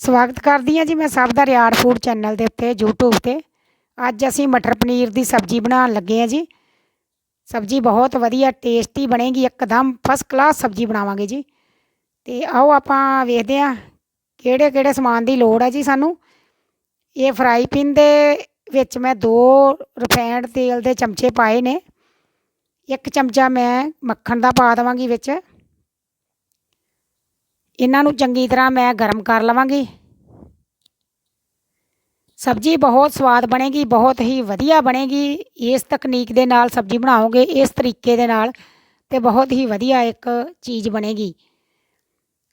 ਸਵਾਗਤ ਕਰਦੀ ਹਾਂ ਜੀ ਮੈਂ ਸਭ ਦਾ ਰਿਆੜ ਫੂਡ ਚੈਨਲ ਦੇ ਉੱਤੇ, YouTube ਤੇ। ਅੱਜ ਅਸੀਂ ਮਟਰ ਪਨੀਰ ਦੀ ਸਬਜ਼ੀ ਬਣਾਉਣ ਲੱਗੇ ਹਾਂ ਜੀ। ਸਬਜ਼ੀ ਬਹੁਤ ਵਧੀਆ ਟੇਸਟੀ ਬਣੇਗੀ, ਇੱਕਦਮ ਫਸਟ ਕਲਾਸ ਸਬਜ਼ੀ ਬਣਾਵਾਂਗੇ ਜੀ। ਤੇ ਆਓ ਆਪਾਂ ਵੇਖਦੇ ਹਾਂ ਕਿਹੜੇ ਕਿਹੜੇ ਸਮਾਨ ਦੀ ਲੋੜ ਹੈ ਜੀ ਸਾਨੂੰ। ਇਹ ਫਰਾਈ ਪੈਨ ਦੇ ਵਿੱਚ ਮੈਂ ਦੋ ਰਿਫਾਈਨਡ ਤੇਲ ਦੇ ਚਮਚੇ ਪਾਏ ਨੇ। ਇੱਕ ਚਮਚਾ ਮੈਂ ਮੱਖਣ ਦਾ ਪਾ ਦੇਵਾਂਗੀ ਵਿੱਚ। ਇਹਨਾਂ ਨੂੰ ਚੰਗੀ ਤਰ੍ਹਾਂ ਮੈਂ ਗਰਮ ਕਰ ਲਵਾਂਗੀ। ਸਬਜ਼ੀ ਬਹੁਤ ਸਵਾਦ ਬਣੇਗੀ, ਬਹੁਤ ਹੀ ਵਧੀਆ ਬਣੇਗੀ। ਇਸ ਤਕਨੀਕ ਦੇ ਨਾਲ ਸਬਜ਼ੀ ਬਣਾਓਗੇ, ਇਸ ਤਰੀਕੇ ਦੇ ਨਾਲ ਤੇ ਬਹੁਤ ਹੀ ਵਧੀਆ ਇੱਕ ਚੀਜ਼ ਬਣੇਗੀ।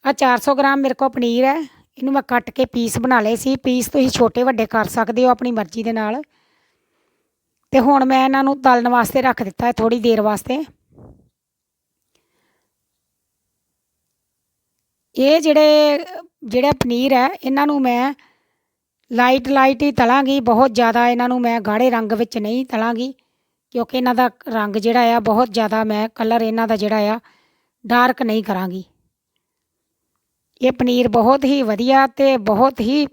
ਆ 400 ਗ੍ਰਾਮ ਮੇਰੇ ਕੋਲ ਪਨੀਰ ਹੈ, ਇਹਨੂੰ ਮੈਂ ਕੱਟ ਕੇ ਪੀਸ ਬਣਾ ਲਏ ਸੀ। ਪੀਸ ਤੁਸੀਂ ਛੋਟੇ ਵੱਡੇ ਕਰ ਸਕਦੇ ਹੋ ਆਪਣੀ ਮਰਜ਼ੀ ਦੇ ਨਾਲ। ਤੇ ਹੁਣ ਮੈਂ ਇਹਨਾਂ ਨੂੰ ਤਲਣ ਵਾਸਤੇ ਰੱਖ ਦਿੱਤਾ ਹੈ ਥੋੜੀ ਦੇਰ ਵਾਸਤੇ। ਇਹ ਜਿਹੜੇ, ਜਿਹੜਾ ਪਨੀਰ ਹੈ, ਇਹਨਾਂ ਨੂੰ ਮੈਂ ਲਾਈਟ ਲਾਈਟ ਹੀ ਤਲਾਂਗੀ, ਬਹੁਤ ਜ਼ਿਆਦਾ ਇਹਨਾਂ ਨੂੰ ਮੈਂ ਗਾੜੇ ਰੰਗ ਵਿੱਚ ਨਹੀਂ ਤਲਾਂਗੀ, ਕਿਉਂਕਿ ਇਹਨਾਂ ਦਾ ਰੰਗ ਜਿਹੜਾ ਆ, ਬਹੁਤ ਜ਼ਿਆਦਾ ਮੈਂ ਕਲਰ ਇਹਨਾਂ ਦਾ ਜਿਹੜਾ ਆ ਡਾਰਕ ਨਹੀਂ ਕਰਾਂਗੀ। ਇਹ ਪਨੀਰ ਬਹੁਤ ਹੀ ਵਧੀਆ ਤੇ ਬਹੁਤ ਹੀ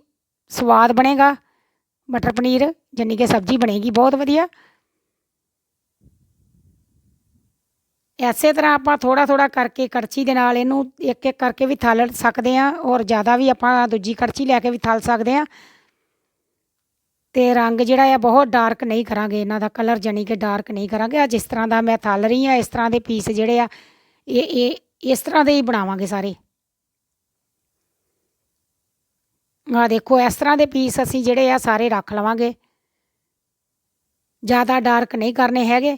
ਸਵਾਦ ਬਣੇਗਾ। ਮਟਰ ਪਨੀਰ ਜਿੰਨੀ ਕਿ ਸਬਜ਼ੀ ਬਣੇਗੀ, ਬਹੁਤ ਵਧੀਆ। ਐਸੇ ਤਰ੍ਹਾਂ ਆਪਾਂ ਥੋੜਾ ਥੋੜਾ ਕਰਕੇ ਕੜਛੀ ਦੇ ਨਾਲ ਇਹਨੂੰ ਇੱਕ ਇੱਕ ਕਰਕੇ ਵੀ ਥਲ ਸਕਦੇ ਆ ਔਰ ਜ਼ਿਆਦਾ ਵੀ ਆਪਾਂ ਦੂਜੀ ਕੜਛੀ ਲੈ ਕੇ ਵੀ ਥਲ ਸਕਦੇ ਆ ਤੇ ਰੰਗ ਜਿਹੜਾ ਆ ਬਹੁਤ ਡਾਰਕ ਨਹੀਂ ਕਰਾਂਗੇ, ਇਹਨਾਂ ਦਾ ਕਲਰ ਜਾਨੀ ਕਿ ਡਾਰਕ ਨਹੀਂ ਕਰਾਂਗੇ। ਆ ਜਿਸ ਤਰ੍ਹਾਂ ਦਾ ਮੈਂ ਥਲ ਰਹੀ ਆ ਇਸ ਤਰ੍ਹਾਂ ਦੇ ਪੀਸ ਜਿਹੜੇ ਆ, ਇਹ ਇਹ, ਇਸ ਤਰ੍ਹਾਂ ਦੇ ਹੀ ਬਣਾਵਾਂਗੇ ਸਾਰੇ। ਆ ਦੇਖੋ, ਇਸ ਤਰ੍ਹਾਂ ਦੇ ਪੀਸ ਅਸੀਂ ਜਿਹੜੇ ਆ ਸਾਰੇ ਰੱਖ ਲਵਾਂਗੇ। ਜ਼ਿਆਦਾ ਡਾਰਕ ਨਹੀਂ ਕਰਨੇ ਹੈਗੇ।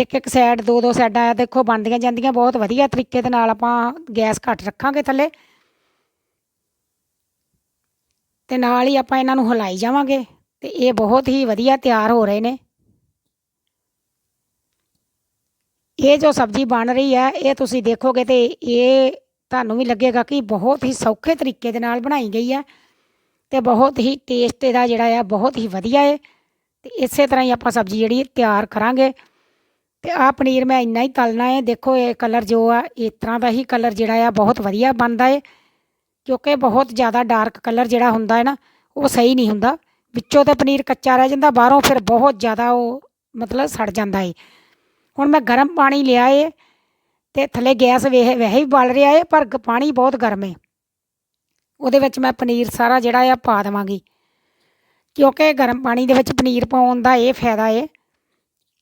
ਇੱਕ ਇੱਕ ਸਾਈਡ ਦੋ ਦੋ ਸਾਈਡਾਂ ਆ ਦੇਖੋ ਬਣਦੀਆਂ ਜਾਂਦੀਆਂ ਬਹੁਤ ਵਧੀਆ ਤਰੀਕੇ ਦੇ ਨਾਲ ਆਪਾਂ ਗੈਸ ਘੱਟ ਰੱਖਾਂਗੇ ਥੱਲੇ। ਤੇ ਨਾਲ ਹੀ ਆਪਾਂ ਇਹਨਾਂ ਨੂੰ ਹਿਲਾਈ ਜਾਵਾਂਗੇ ਤੇ ਇਹ ਬਹੁਤ ਹੀ ਵਧੀਆ ਤਿਆਰ ਹੋ ਰਹੇ ਨੇ। ਇਹ ਜੋ ਸਬਜ਼ੀ ਬਣ ਰਹੀ ਹੈ, ਇਹ ਤੁਸੀਂ ਦੇਖੋਗੇ ਤੇ ਇਹ ਤੁਹਾਨੂੰ ਵੀ ਲੱਗੇਗਾ ਕਿ ਬਹੁਤ ਹੀ ਸੌਖੇ ਤਰੀਕੇ ਦੇ ਨਾਲ ਬਣਾਈ ਗਈ ਹੈ ਤੇ ਬਹੁਤ ਹੀ ਟੇਸਟ ਇਹਦਾ ਜਿਹੜਾ ਆ, ਬਹੁਤ ਹੀ ਵਧੀਆ ਹੈ ਤੇ ਇਸੇ ਤਰ੍ਹਾਂ ਹੀ ਆਪਾਂ ਸਬਜ਼ੀ ਜਿਹੜੀ ਤਿਆਰ ਕਰਾਂਗੇ। ਤੇ ਆਹ ਪਨੀਰ ਮੈਂ ਇੰਨਾ ਹੀ ਤਲਣਾ ਹੈ ਦੇਖੋ, ਇਹ ਕਲਰ ਜੋ ਆ, ਇਸ ਤਰ੍ਹਾਂ ਦਾ ਹੀ ਕਲਰ ਜਿਹੜਾ ਆ, ਬਹੁਤ ਵਧੀਆ ਬਣਦਾ ਹੈ ਕਿਉਂਕਿ ਬਹੁਤ ਜ਼ਿਆਦਾ ਡਾਰਕ ਕਲਰ ਜਿਹੜਾ ਹੁੰਦਾ ਹੈ ਨਾ, ਉਹ ਸਹੀ ਨਹੀਂ ਹੁੰਦਾ। ਵਿੱਚੋਂ ਤਾਂ ਪਨੀਰ ਕੱਚਾ ਰਹਿ ਜਾਂਦਾ, ਬਾਹਰੋਂ ਫਿਰ ਬਹੁਤ ਜ਼ਿਆਦਾ ਉਹ ਮਤਲਬ ਸੜ ਜਾਂਦਾ ਹੈ ਹੁਣ ਮੈਂ ਗਰਮ ਪਾਣੀ ਲਿਆ ਏ, ਤੇ ਥੱਲੇ ਗੈਸ ਵੇਹ ਵੈਸੇ ਹੀ ਬਲ ਰਿਹਾ ਏ, ਪਰ ਗ- ਪਾਣੀ ਬਹੁਤ ਗਰਮ ਏ। ਉਹਦੇ ਵਿੱਚ ਮੈਂ ਪਨੀਰ ਸਾਰਾ ਜਿਹੜਾ ਆ ਪਾ ਦੇਵਾਂਗੀ। ਕਿਉਂਕਿ ਗਰਮ ਪਾਣੀ ਦੇ ਵਿੱਚ ਪਨੀਰ ਪਾਉਣ ਦਾ ਇਹ ਫਾਇਦਾ ਏ।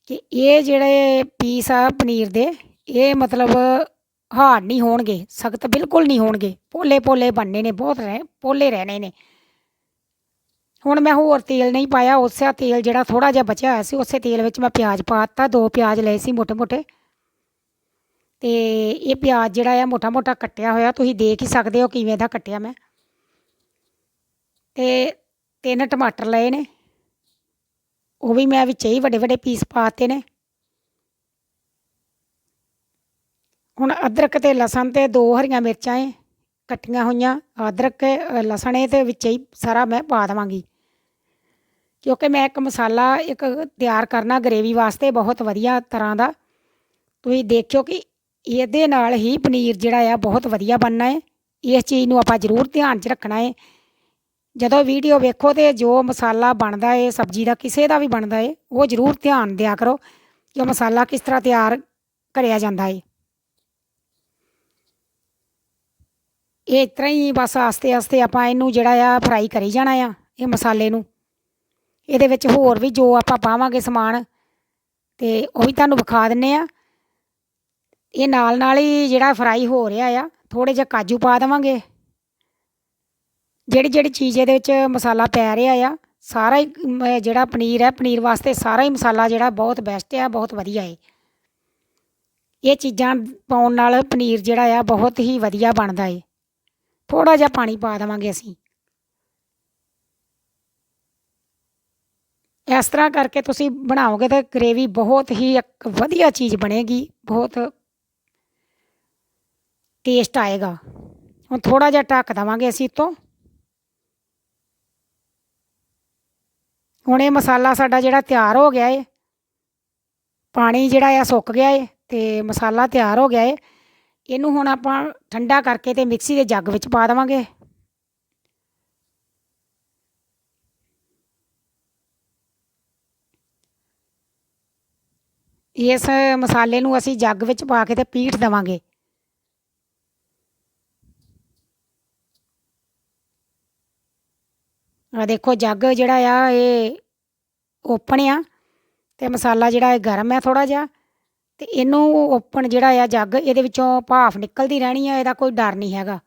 ਕਿ ਇਹ ਜਿਹੜੇ ਪੀਸ ਆ ਪਨੀਰ ਦੇ, ਇਹ ਮਤਲਬ ਹਾਰਡ ਨਹੀਂ ਹੋਣਗੇ, ਸਖਤ ਬਿਲਕੁਲ ਨਹੀਂ ਹੋਣਗੇ। ਪੋਲੇ ਪੋਲੇ ਬਣਨੇ ਨੇ, ਬਹੁਤ ਰਹਿ, ਪੋਲੇ ਰਹਿਣੇ ਨੇ। ਹੁਣ ਮੈਂ ਹੋਰ ਤੇਲ ਨਹੀਂ ਪਾਇਆ, ਉਸੇ ਤੇਲ ਜਿਹੜਾ ਥੋੜਾ ਜਿਹਾ ਬਚਿਆ ਹੋਇਆ ਸੀ, ਉਸੇ ਤੇਲ ਵਿੱਚ ਮੈਂ ਪਿਆਜ਼ ਪਾਤਾ ਦੋ ਪਿਆਜ਼ ਲਏ ਸੀ ਮੋਟੇ-ਮੋਟੇ ਤੇ ਇਹ ਪਿਆਜ਼ ਜਿਹੜਾ ਆ ਮੋਟਾ-ਮੋਟਾ ਕੱਟਿਆ ਹੋਇਆ, ਤੁਸੀਂ ਦੇਖ ਹੀ ਸਕਦੇ ਹੋ ਕਿਵੇਂ ਦਾ ਕੱਟਿਆ ਮੈਂ। ਤੇ ਤਿੰਨ ਟਮਾਟਰ ਲਏ ਨੇ। ਉਹ ਵੀ ਮੈਂ ਵਿੱਚ ਹੀ ਵੱਡੇ ਵੱਡੇ ਪੀਸ ਪਾਤੇ ਨੇ। ਹੁਣ ਅਦਰਕ ਤੇ ਲਸਣ ਤੇ ਦੋ ਹਰੀਆਂ ਮਿਰਚਾਂ ਏ, ਕੱਟੀਆਂ ਹੋਈਆਂ। ਅਦਰਕ, ਲਸਣ ਏ ਤੇ ਵਿੱਚ ਹੀ ਸਾਰਾ ਮੈਂ ਪਾ ਦੇਵਾਂਗੀ। ਕਿਉਂਕਿ ਮੈਂ ਇੱਕ ਮਸਾਲਾ ਇੱਕ ਤਿਆਰ ਕਰਨਾ ਗਰੇਵੀ ਵਾਸਤੇ ਬਹੁਤ ਵਧੀਆ ਤਰ੍ਹਾਂ ਦਾ। ਤੁਸੀਂ ਦੇਖਿਓ ਕਿ ਇਹਦੇ ਨਾਲ ਹੀ ਪਨੀਰ ਜਿਹੜਾ ਆ ਬਹੁਤ ਵਧੀਆ ਬਣਨਾ ਹੈ ਇਸ ਚੀਜ਼ ਨੂੰ ਆਪਾਂ ਜ਼ਰੂਰ ਧਿਆਨ 'ਚ ਰੱਖਣਾ ਹੈ ਜਦੋਂ ਵੀਡੀਓ ਵੇਖੋ ਤੇ ਜੋ ਮਸਾਲਾ ਬਣਦਾ ਏ, ਸਬਜ਼ੀ ਦਾ ਕਿਸੇ ਦਾ ਵੀ ਬਣਦਾ ਏ, ਉਹ ਜ਼ਰੂਰ ਧਿਆਨ ਦਿਆ ਕਰੋ ਕਿ ਉਹ ਮਸਾਲਾ ਕਿਸ ਤਰ੍ਹਾਂ ਤਿਆਰ ਕਰਿਆ ਜਾਂਦਾ ਏ। ਇਹ ਇਸ ਤਰ੍ਹਾਂ ਹੀ ਬਸ ਆਸਤੇ ਆਸਤੇ ਆਪਾਂ ਇਹਨੂੰ ਜਿਹੜਾ ਆ ਫਰਾਈ ਕਰੀ ਜਾਣਾ ਆ, ਇਹ ਮਸਾਲੇ ਨੂੰ। ਇਹਦੇ ਵਿੱਚ ਹੋਰ ਵੀ ਜੋ ਆਪਾਂ ਪਾਵਾਂਗੇ ਸਮਾਨ, ਤੇ ਉਹ ਵੀ ਤੁਹਾਨੂੰ ਵਿਖਾ ਦਿੰਨੇ ਆ। ਇਹ ਨਾਲ ਨਾਲ ਹੀ ਜਿਹੜਾ ਫਰਾਈ ਹੋ ਰਿਹਾ ਆ ਥੋੜੇ ਜਿਹਾ ਕਾਜੂ ਪਾ ਦੇਵਾਂਗੇ। ਜਿਹੜੀ ਜਿਹੜੀ ਚੀਜ਼ ਇਹਦੇ ਵਿੱਚ ਮਸਾਲਾ ਪੈ ਰਿਹਾ ਆ, ਸਾਰਾ ਹੀ ਜਿਹੜਾ ਪਨੀਰ ਹੈ, ਪਨੀਰ ਵਾਸਤੇ ਸਾਰਾ ਹੀ ਮਸਾਲਾ ਜਿਹੜਾ ਬਹੁਤ ਬੈਸਟ ਆ, ਬਹੁਤ ਵਧੀਆ ਹੈ ਇਹ ਚੀਜ਼ਾਂ ਪਾਉਣ ਨਾਲ ਪਨੀਰ ਜਿਹੜਾ ਆ, ਬਹੁਤ ਹੀ ਵਧੀਆ ਬਣਦਾ ਏ। ਥੋੜਾ ਜਿਹਾ ਪਾਣੀ ਪਾ ਦੇਵਾਂਗੇ ਅਸੀਂ। ਇਸ ਤਰ੍ਹਾਂ ਕਰਕੇ ਤੁਸੀਂ ਬਣਾਓਗੇ ਤਾਂ ਗ੍ਰੇਵੀ ਬਹੁਤ ਹੀ ਇੱਕ ਵਧੀਆ ਚੀਜ਼ ਬਣੇਗੀ, ਬਹੁਤ ਟੇਸਟ ਆਏਗਾ। ਹੁਣ ਥੋੜਾ ਜਿਹਾ ਢੱਕ ਦੇਵਾਂਗੇ ਅਸੀਂ ਤੋਂ ਹੁਣ ਇਹ ਮਸਾਲਾ ਸਾਡਾ ਜਿਹੜਾ ਤਿਆਰ ਹੋ ਗਿਆ ਏ। ਪਾਣੀ ਜਿਹੜਾ ਆ ਸੁੱਕ ਗਿਆ ਏ ਤੇ ਮਸਾਲਾ ਤਿਆਰ ਹੋ ਗਿਆ ਏ। ਇਹਨੂੰ ਹੁਣ ਆਪਾਂ ਠੰਡਾ ਕਰਕੇ ਤੇ ਮਿਕਸੀ ਦੇ ਜੱਗ ਵਿੱਚ ਪਾ ਦੇਵਾਂਗੇ। ਇਸ ਮਸਾਲੇ ਨੂੰ ਅਸੀਂ ਜੱਗ ਵਿੱਚ ਪਾ ਕੇ ਤੇ ਪੀਠ ਦੇਵਾਂਗੇ। ਆ ਦੇਖੋ ਜੱਗ ਜਿਹੜਾ ਆ, ਇਹ ਓਪਨ ਆ ਤੇ ਮਸਾਲਾ ਜਿਹੜਾ ਇਹ ਗਰਮ ਆ ਥੋੜਾ ਜਿਹਾ ਤੇ ਇਹਨੂੰ ਓਪਨ ਜਿਹੜਾ ਆ ਜੱਗ ਇਹਦੇ ਵਿੱਚੋਂ ਭਾਫ ਨਿਕਲਦੀ ਰਹਿਣੀ ਆ, ਇਹਦਾ ਕੋਈ ਡਰ ਨਹੀਂ ਹੈਗਾ।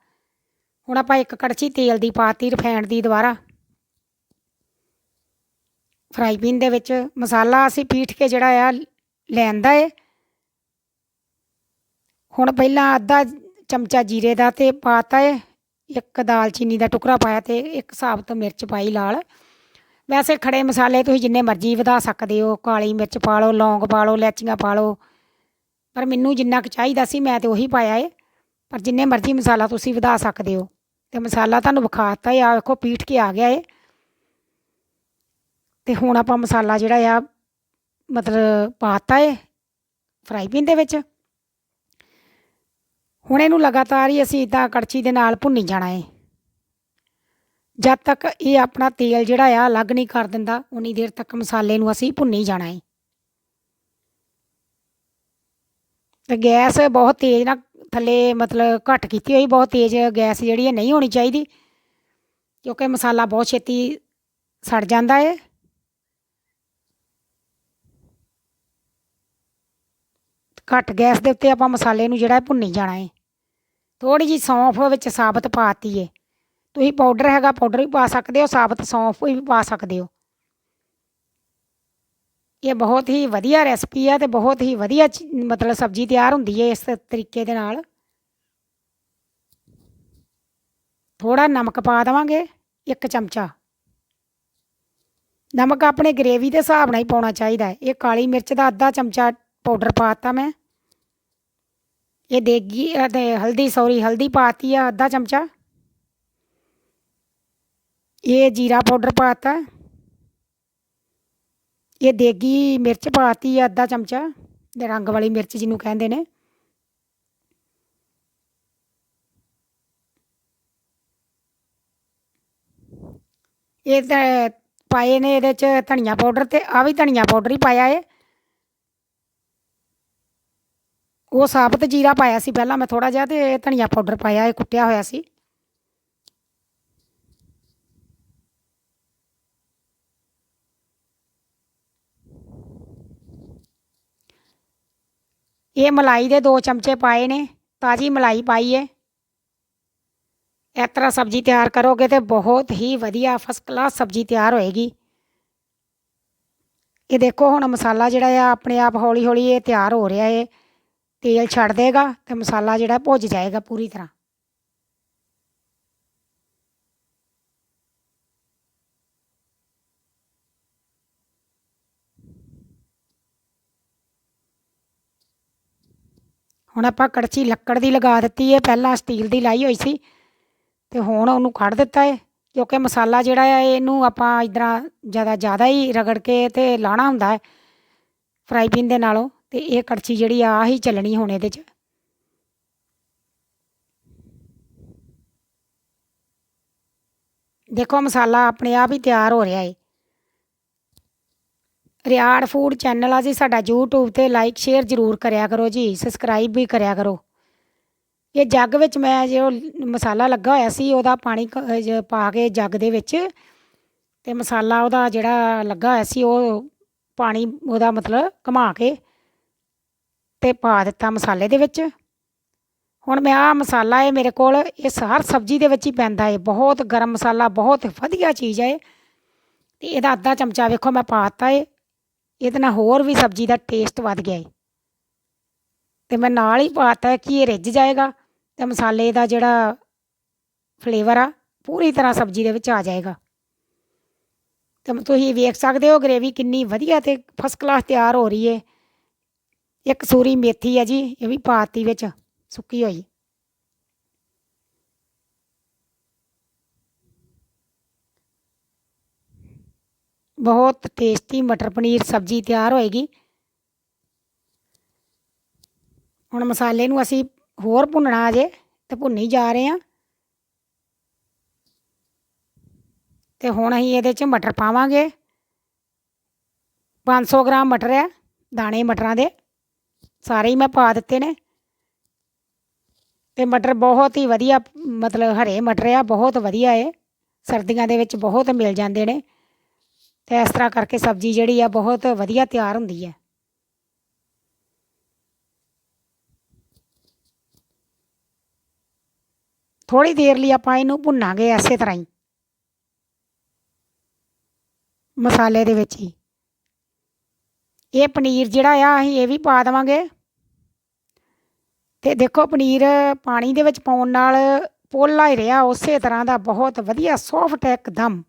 ਹੁਣ ਆਪਾਂ ਇੱਕ ਕੜਛੀ ਤੇਲ ਦੀ ਪਾਤੀ ਰਿਫਾਈਨਡ ਦੀ ਦੁਬਾਰਾ। ਫਰਾਈ ਪੈਨ ਦੇ ਵਿੱਚ ਮਸਾਲਾ ਅਸੀਂ ਪੀਠ ਕੇ ਜਿਹੜਾ ਆ ਲੈਂਦਾ ਏ। ਹੁਣ ਪਹਿਲਾਂ ਅੱਧਾ ਚਮਚਾ ਜੀਰੇ ਦਾ ਤੇ ਪਾਤਾ ਏ। ਇੱਕ ਦਾਲਚੀਨੀ ਦਾ ਟੁਕੜਾ ਪਾਇਆ ਤੇ ਇੱਕ ਸਾਬਤ ਮਿਰਚ ਪਾਈ ਲਾਲ। ਵੈਸੇ ਖੜੇ ਮਸਾਲੇ ਤੁਸੀਂ ਜਿੰਨੇ ਮਰਜ਼ੀ ਵਧਾ ਸਕਦੇ ਹੋ, ਕਾਲੀ ਮਿਰਚ ਪਾ ਲਓ, ਲੌਂਗ ਪਾ ਲਓ ਲੈਚੀਆਂ ਪਾ ਲਓ। ਪਰ ਮੈਨੂੰ ਜਿੰਨਾ ਕੁ ਚਾਹੀਦਾ ਸੀ ਮੈਂ ਤੇ ਉਹੀ ਪਾਇਆ ਏ। ਪਰ ਜਿੰਨੇ ਮਰਜ਼ੀ ਮਸਾਲਾ ਤੁਸੀਂ ਵਧਾ ਸਕਦੇ ਹੋ। ਤੇ ਮਸਾਲਾ ਤੁਹਾਨੂੰ ਵਿਖਾਤਾ ਏ ਆ ਵੇਖੋ ਪੀਠ ਕੇ ਆ ਗਿਆ ਏ। ਤੇ ਹੁਣ ਆਪਾਂ ਮਸਾਲਾ ਜਿਹੜਾ ਆ, ਮਤਲਬ ਪਾਤਾ ਏ, ਫਰਾਈ ਪੈਨ ਦੇ ਵਿੱਚ। ਹੁਣ ਇਹਨੂੰ ਲਗਾਤਾਰ ਹੀ ਅਸੀਂ ਇਦਾਂ ਕੜਛੀ ਦੇ ਨਾਲ ਭੁੰਨੀ ਜਾਣਾ ਏ। ਜਦ ਤੱਕ ਇਹ ਆਪਣਾ ਤੇਲ ਜਿਹੜਾ ਆ ਅਲੱਗ ਨਹੀਂ ਕਰ ਦਿੰਦਾ, ਉਨੀ ਦੇਰ ਤੱਕ ਮਸਾਲੇ ਨੂੰ ਅਸੀਂ ਭੁੰਨੀ ਜਾਣਾ ਏ। ਤੇ ਗੈਸ ਬਹੁਤ ਤੇਜ਼ ਨਾ, ਥੱਲੇ ਮਤਲਬ ਘੱਟ ਕੀਤੀ ਹੋਈ, ਬਹੁਤ ਤੇਜ਼ ਗੈਸ ਜਿਹੜੀ ਹੈ ਨਹੀਂ ਹੋਣੀ ਚਾਹੀਦੀ, ਕਿਉਂਕਿ ਮਸਾਲਾ ਬਹੁਤ ਛੇਤੀ ਸੜ ਜਾਂਦਾ ਏ। ਘੱਟ ਗੈਸ ਦੇ ਉੱਤੇ ਆਪਾਂ ਮਸਾਲੇ ਨੂੰ ਜਿਹੜਾ ਭੁੰਨੀ ਜਾਣਾ ਏ। ਥੋੜੀ ਜੀ ਸੌਂਫ ਵਿੱਚ ਸਾਬਤ ਪਾਤੀ ਏ। ਤੁਸੀਂ ਪਾਊਡਰ ਹੈਗਾ ਪਾਊਡਰ ਵੀ ਪਾ ਸਕਦੇ ਹੋ, ਸਾਬਤ ਸੌਂਫ ਵੀ ਪਾ ਸਕਦੇ ਹੋ। ਇਹ ਬਹੁਤ ਹੀ ਵਧੀਆ ਰੈਸਪੀ ਆ ਤੇ ਬਹੁਤ ਹੀ ਵਧੀਆ ਮਤਲਬ ਸਬਜ਼ੀ ਤਿਆਰ ਹੁੰਦੀ ਹੈ ਇਸ ਤਰੀਕੇ ਦੇ ਨਾਲ। ਥੋੜਾ ਨਮਕ ਪਾ ਦੇਵਾਂਗੇ, ਇੱਕ ਚਮਚਾ। ਨਮਕ ਆਪਣੇ ਗ੍ਰੇਵੀ ਦੇ ਹਿਸਾਬ ਨਾਲ ਹੀ ਪਾਉਣਾ ਚਾਹੀਦਾ ਇਹ ਕਾਲੀ ਮਿਰਚ ਦਾ ਅੱਧਾ ਚਮਚਾ ਪਾਊਡਰ ਪਾਤਾ ਮੈਂ। ਇਹ ਦੇਗੀ ਤੇ ਹਲਦੀ ਸੌਰੀ ਹਲਦੀ ਪਾਤੀ ਆ ਅੱਧਾ ਚਮਚਾ ਇਹ ਜੀਰਾ ਪਾਊਡਰ ਪਾਤਾ ਇਹ ਦੇਗੀ ਮਿਰਚ ਪਾਤੀ ਆ ਅੱਧਾ ਚਮਚਾ ਦੇ ਰੰਗ ਵਾਲੀ ਮਿਰਚ ਜਿਹਨੂੰ ਕਹਿੰਦੇ ਨੇ ਇਹ ਤਾਂ ਪਾਏ ਨੇ ਇਹਦੇ ਚ ਧਨੀਆ ਪਾਊਡਰ ਤੇ ਆ ਵੀ ਧਨੀਆ ਪਾਊਡਰ ਹੀ ਪਾਇਆ ਏ ਉਹ ਸਾਬਤ ਜੀਰਾ ਪਾਇਆ ਸੀ ਪਹਿਲਾਂ ਮੈਂ ਥੋੜਾ ਜਿਹਾ ਤੇ ਧਨੀਆ ਪਾਊਡਰ ਪਾਇਆ, ਇਹ ਕੁੱਟਿਆ ਹੋਇਆ ਸੀ। ਇਹ ਮਲਾਈ ਦੇ ਦੋ ਚਮਚੇ ਪਾਏ ਨੇ, ਤਾਜੀ ਮਲਾਈ ਪਾਈ ਹੈ ਇਸ ਤਰ੍ਹਾਂ ਸਬਜ਼ੀ ਤਿਆਰ ਕਰੋਗੇ ਤੇ ਬਹੁਤ ਹੀ ਵਧੀਆ ਫਸਟ ਕਲਾਸ ਸਬਜ਼ੀ ਤਿਆਰ ਹੋਏਗੀ। ਇਹ ਦੇਖੋ ਹੁਣ ਮਸਾਲਾ ਜਿਹੜਾ ਆ, ਆਪਣੇ ਆਪ ਹੌਲੀ ਹੌਲੀ ਇਹ ਤਿਆਰ ਹੋ ਰਿਹਾ ਏ। ਤੇਲ ਛੱਡ ਦੇਗਾ ਤੇ ਮਸਾਲਾ ਜਿਹੜਾ ਭੁੱਜ ਜਾਏਗਾ ਪੂਰੀ ਤਰ੍ਹਾਂ। ਹੁਣ ਆਪਾਂ ਕੜਛੀ ਲੱਕੜ ਦੀ ਲਗਾ ਦਿੱਤੀ ਹੈ ਪਹਿਲਾਂ ਸਟੀਲ ਦੀ ਲਾਈ ਹੋਈ ਸੀ ਤੇ ਹੁਣ ਉਹਨੂੰ ਕੱਢ ਦਿੱਤਾ ਹੈ ਕਿਉਂਕਿ ਮਸਾਲਾ ਜਿਹੜਾ ਹੈ ਇਹਨੂੰ ਆਪਾਂ ਇਦਾਂ ਜ਼ਿਆਦਾ ਜ਼ਿਆਦਾ ਹੀ ਰਗੜ ਕੇ ਤੇ ਲਾਣਾ ਹੁੰਦਾ ਹੈ ਫਰਾਈ ਪੈਨ ਦੇ ਨਾਲੋਂ। ਤੇ ਇਹ ਕੜਛੀ ਜਿਹੜੀ ਆ ਹੀ ਚੱਲਣੀ ਹੁਣ ਇਹਦੇ 'ਚ। ਦੇਖੋ ਮਸਾਲਾ ਆਪਣੇ ਆਪ ਹੀ ਤਿਆਰ ਹੋ ਰਿਹਾ ਏ। ਰਿਆੜ ਫੂਡ ਚੈਨਲ ਆ ਜੀ, ਸਾਡਾ YouTube ਤੇ ਲਾਈਕ ਸ਼ੇਅਰ ਜ਼ਰੂਰ ਕਰਿਆ ਕਰੋ ਜੀ ਸਬਸਕ੍ਰਾਈਬ ਵੀ ਕਰਿਆ ਕਰੋ। ਇਹ ਜੱਗ ਵਿੱਚ ਮੈਂ ਜੋ ਮਸਾਲਾ ਲੱਗਾ ਹੋਇਆ ਸੀ, ਉਹਦਾ ਪਾਣੀ ਪਾ ਕੇ ਜੱਗ ਦੇ ਵਿੱਚ ਤੇ ਮਸਾਲਾ ਉਹਦਾ ਜਿਹੜਾ ਲੱਗਾ ਹੋਇਆ ਸੀ, ਉਹ ਪਾਣੀ ਉਹਦਾ ਮਤਲਬ ਘੁਮਾ ਕੇ ਤੇ ਪਾ ਦਿੱਤਾ ਮਸਾਲੇ ਦੇ ਵਿੱਚ। ਹੁਣ ਮੈਂ ਆ ਮਸਾਲਾ ਹੈ ਮੇਰੇ ਕੋਲ, ਇਹ ਹਰ ਸਬਜ਼ੀ ਦੇ ਵਿੱਚ ਹੀ ਪੈਂਦਾ ਹੈ ਬਹੁਤ ਗਰਮ ਮਸਾਲਾ, ਬਹੁਤ ਵਧੀਆ ਚੀਜ਼ ਹੈ ਤੇ ਇਹਦਾ ਅੱਧਾ ਚਮਚਾ ਵੇਖੋ ਮੈਂ ਪਾਤਾ ਏ। ਇਹਦੇ ਨਾਲ ਹੋਰ ਵੀ ਸਬਜ਼ੀ ਦਾ ਟੇਸਟ ਵੱਧ ਗਿਆ ਏ। ਤੇ ਮੈਂ ਨਾਲ ਹੀ ਪਾਤਾ ਕਿ ਇਹ ਰਿੱਝ ਜਾਏਗਾ ਤੇ ਮਸਾਲੇ ਦਾ ਜਿਹੜਾ ਫਲੇਵਰ ਆ, ਪੂਰੀ ਤਰ੍ਹਾਂ ਸਬਜ਼ੀ ਦੇ ਵਿੱਚ ਆ ਜਾਏਗਾ। ਤੇ ਤੁਸੀਂ ਵੇਖ ਸਕਦੇ ਹੋ ਗ੍ਰੇਵੀ ਕਿੰਨੀ ਵਧੀਆ ਤੇ ਫਸਟ ਕਲਾਸ ਤਿਆਰ ਹੋ ਰਹੀ ਹੈ ਇੱਕ ਸੂਰੀ ਮੇਥੀ ਹੈ ਜੀ, ਇਹ ਵੀ ਪਾਤੀ ਵਿੱਚ, ਸੁੱਕੀ ਹੋਈ। ਬਹੁਤ ਟੇਸਟੀ ਮਟਰ ਪਨੀਰ ਸਬਜ਼ੀ ਤਿਆਰ ਹੋਏਗੀ। ਹੁਣ ਮਸਾਲੇ ਨੂੰ ਅਸੀਂ ਹੋਰ ਭੁੰਨਣਾ ਅਜੇ, ਤੇ ਭੁੰਨੀ ਜਾ ਰਹੇ ਹਾਂ। ਤੇ ਹੁਣ ਅਸੀਂ ਇਹਦੇ 'ਚ ਮਟਰ ਪਾਵਾਂਗੇ। 500 ਗ੍ਰਾਮ ਮਟਰ ਹੈ, ਦਾਣੇ ਮਟਰਾਂ ਦੇ। ਸਾਰੇ ਹੀ ਮੈਂ ਪਾ ਦਿੱਤੇ ਨੇ। ਤੇ ਮਟਰ ਬਹੁਤ ਹੀ ਵਧੀਆ, ਮਤਲਬ ਹਰੇ ਮਟਰ ਆ, ਬਹੁਤ ਵਧੀਆ ਏ। ਸਰਦੀਆਂ ਦੇ ਵਿੱਚ ਬਹੁਤ ਮਿਲ ਜਾਂਦੇ ਨੇ। ਤੇ ਇਸ ਤਰ੍ਹਾਂ ਕਰਕੇ ਸਬਜ਼ੀ ਜਿਹੜੀ ਆ, ਬਹੁਤ ਵਧੀਆ ਤਿਆਰ ਹੁੰਦੀ ਹੈ ਥੋੜੀ ਦੇਰ ਲਈ ਆਪਾਂ ਇਹਨੂੰ ਭੁੰਨਾਂਗੇ ਐਸੇ ਤਰ੍ਹਾਂ ਹੀ। ਮਸਾਲੇ ਦੇ ਵਿੱਚ ਹੀ। ਇਹ ਪਨੀਰ ਜਿਹੜਾ ਆ, ਅਸੀਂ ਇਹ ਵੀ ਪਾ ਦੇਵਾਂਗੇ। ਤੇ ਦੇਖੋ, ਪਨੀਰ ਪਾਣੀ ਦੇ ਵਿੱਚ ਪਾਉਣ ਨਾਲ ਪੋਲਾ ਹੀ ਰਿਹਾ, ਉਸੇ ਤਰ੍ਹਾਂ ਦਾ ਬਹੁਤ ਵਧੀਆ ਸੌਫਟ ਇੱਕਦਮ।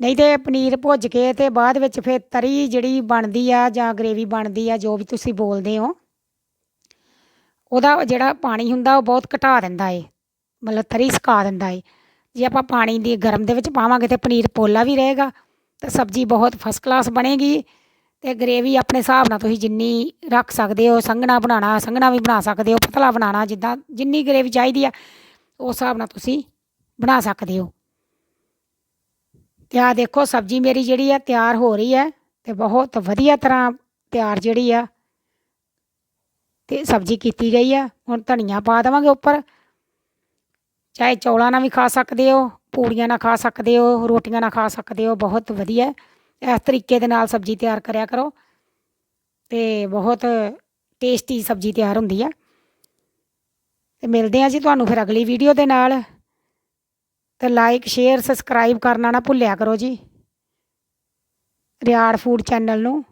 ਨਹੀਂ ਤੇ ਪਨੀਰ ਭੁੱਜ ਕੇ ਤੇ ਬਾਅਦ ਵਿੱਚ ਫਿਰ ਤਰੀ ਜਿਹੜੀ ਬਣਦੀ ਆ ਜਾਂ ਗ੍ਰੇਵੀ ਬਣਦੀ ਆ, ਜੋ ਵੀ ਤੁਸੀਂ ਬੋਲਦੇ ਹੋ, ਉਹਦਾ ਜਿਹੜਾ ਪਾਣੀ ਹੁੰਦਾ, ਉਹ ਬਹੁਤ ਘਟਾ ਦਿੰਦਾ ਏ। ਮਤਲਬ ਤਰੀ ਸੁਕਾ ਦਿੰਦਾ ਏ। ਜੇ ਆਪਾਂ ਪਾਣੀ ਦੀ ਗਰਮ ਦੇ ਵਿੱਚ ਪਾਵਾਂਗੇ ਤੇ ਪਨੀਰ ਪੋਲਾ ਵੀ ਰਹੇਗਾ। ਤੇ ਸਬਜ਼ੀ ਬਹੁਤ ਫਸਟ ਕਲਾਸ ਬਣੇਗੀ ਅਤੇ ਗਰੇਵੀ ਆਪਣੇ ਹਿਸਾਬ ਨਾਲ ਤੁਸੀਂ ਜਿੰਨੀ ਰੱਖ ਸਕਦੇ ਹੋ, ਸੰਘਣਾ ਬਣਾਉਣਾ, ਸੰਘਣਾ ਵੀ ਬਣਾ ਸਕਦੇ ਹੋ, ਪਤਲਾ ਬਣਾਉਣਾ, ਜਿੱਦਾਂ ਜਿੰਨੀ ਗਰੇਵੀ ਚਾਹੀਦੀ ਆ, ਉਸ ਹਿਸਾਬ ਨਾਲ ਤੁਸੀਂ ਬਣਾ ਸਕਦੇ ਹੋ। ਤੇ ਆ ਦੇਖੋ ਸਬਜ਼ੀ ਮੇਰੀ ਜਿਹੜੀ ਆ ਤਿਆਰ ਹੋ ਰਹੀ ਹੈ ਤੇ ਬਹੁਤ ਵਧੀਆ ਤਰ੍ਹਾਂ ਤਿਆਰ ਜਿਹੜੀ ਆ ਤੇ ਸਬਜ਼ੀ ਕੀਤੀ ਗਈ ਆ। ਹੁਣ ਧਨੀਆ ਪਾ ਦੇਵਾਂਗੇ ਉੱਪਰ, ਚਾਹੇ ਚੌਲਾਂ ਨਾਲ ਵੀ ਖਾ ਸਕਦੇ ਹੋ ਪੂੜੀਆਂ ਨਾਲ ਖਾ ਸਕਦੇ ਹੋ, ਰੋਟੀਆਂ ਨਾਲ ਖਾ ਸਕਦੇ ਹੋ, ਬਹੁਤ ਵਧੀਆ ਇਸ ਤਰੀਕੇ ਦੇ ਨਾਲ ਸਬਜ਼ੀ ਤਿਆਰ ਕਰਿਆ ਕਰੋ ਤੇ ਬਹੁਤ ਟੇਸਟੀ ਸਬਜ਼ੀ ਤਿਆਰ ਹੁੰਦੀ ਆ ਤੇ ਮਿਲਦੇ ਆ ਜੀ ਤੁਹਾਨੂੰ ਫਿਰ ਅਗਲੀ ਵੀਡੀਓ ਦੇ ਨਾਲ। ਤੇ ਲਾਈਕ ਸ਼ੇਅਰ ਸਬਸਕ੍ਰਾਈਬ ਕਰਨਾ ਨਾ ਭੁੱਲਿਆ ਕਰੋ ਜੀ। ਰਿਆੜ ਫੂਡ ਚੈਨਲ ਨੂੰ।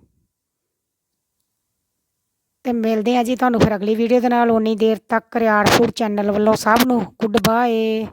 ਤੇ ਮਿਲਦੇ ਆ ਜੀ ਤੁਹਾਨੂੰ ਫਿਰ ਅਗਲੀ ਵੀਡੀਓ ਦੇ ਨਾਲ। ਉਨੀ ਦੇਰ ਤੱਕ ਰਿਆੜ ਫੂਡ ਚੈਨਲ ਵੱਲੋਂ ਸਭ ਨੂੰ ਗੁੱਡ ਬਾਏ।